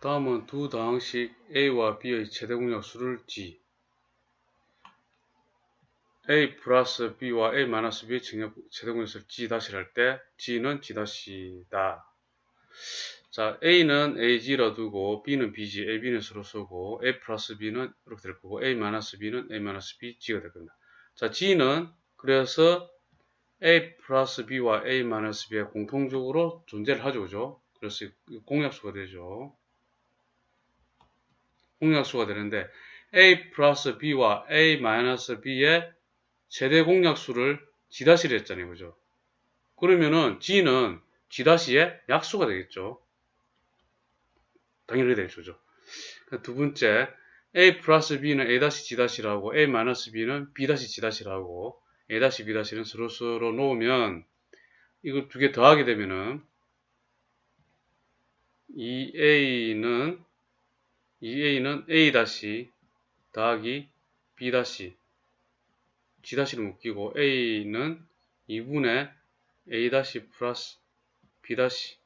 다음은 두 다항식 A와 B의 최대 공약 수를 G A 플러스 B와 A 마이너스 B의 최대 공약수를 G 다시를 할때 G는 G 다시다. 자, A는 AG라 두고 B는 BG, AB는 서로 쓰고 A 플러스 B는 이렇게 될 거고 A 마이너스 B는 A 마이너스 B, G가 될 겁니다. 자, G는 그래서 A 플러스 B와 A 마이너스 B가 공통적으로 존재를 하죠, 그죠? 그래서 공약수가 되죠. 공약수가 되는데 A 플러스 B와 A 마이너스 B의 최대 공약수를 G'를 했잖아요. 그죠? 그러면은 G는 G'의 약수가 되겠죠. 당연히 되겠죠. 그죠? 그두 번째, A 플러스 B는 A-G'라고 A 마이너스 B는 B-G'라고 A-B'는 서로 서로 놓으면 이걸 두 개 더하게 되면은 2A는 2A는 A 다시 더하기 B 다시 G 다시를 묶이고 A는 2분의 A 다시 플러스 B 다시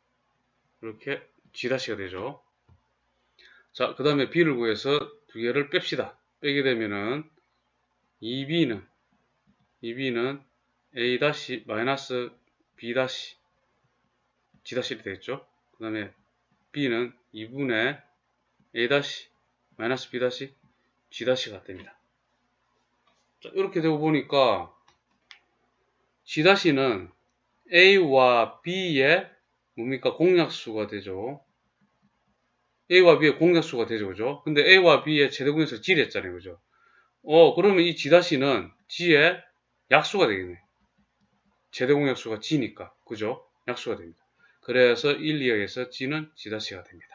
이렇게 G 다시가 되죠. 자, 그 다음에 B를 구해서 두 개를 뺍시다. 빼게 되면은 2B는 2B는 A 다시 마이너스 B 다시 G 다시 되겠죠. 그 다음에 B는 2분의 A 다시 마이너스 B 다시 G 다시가 됩니다. 자, 이렇게 되고 보니까 G 다시는 A와 B의 뭡니까 공약수가 되죠. A와 B의 공약수가 되죠, 그죠? 근데 A와 B의 공약수 G를 했잖아요, 그죠? 어, 그러면 이 G 다시는 G의 약수가 되겠네. 최대 공약수가 G니까, 그죠? 약수가 됩니다. 그래서 1, 2항에서 G는 G 다시가 됩니다.